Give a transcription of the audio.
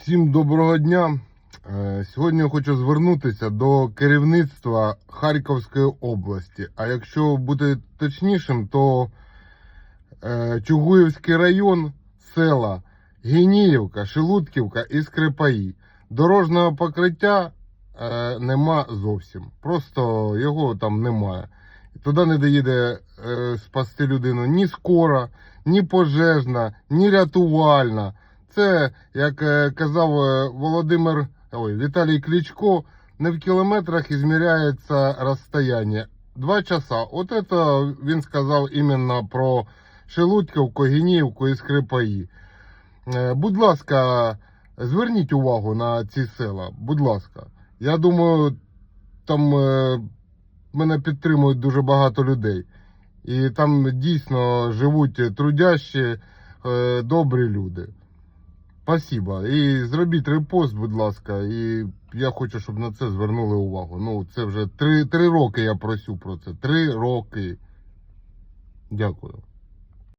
Всім доброго дня. Е, Сьогодні я хочу звернутися до керівництва Харківської області. А якщо бути точнішим, то е, Чугуївський район, села Гініївка, Шелудківка і Скрипаї. Дорожнього покриття е, нема зовсім. Просто його там немає. Туди не доїде спасти людину ні скора, ні пожежна, ні рятувальна. Це, як е, казав е, Володимир ой, Віталій Кличко, не в кілометрах ізміряється розстояння. Два часа. От це він сказав іменно про Шелудьківку, Гініївку і Скрипаї. Е, Будь ласка, зверніть увагу на ці села. Будь ласка. Я думаю, там мене підтримують дуже багато людей. І там дійсно живуть трудящі, добрі люди. Спасибо. І зробіть репост, будь ласка, і я хочу, щоб на це звернули увагу. Ну, це вже три, три роки я просю про це. Три роки. Дякую.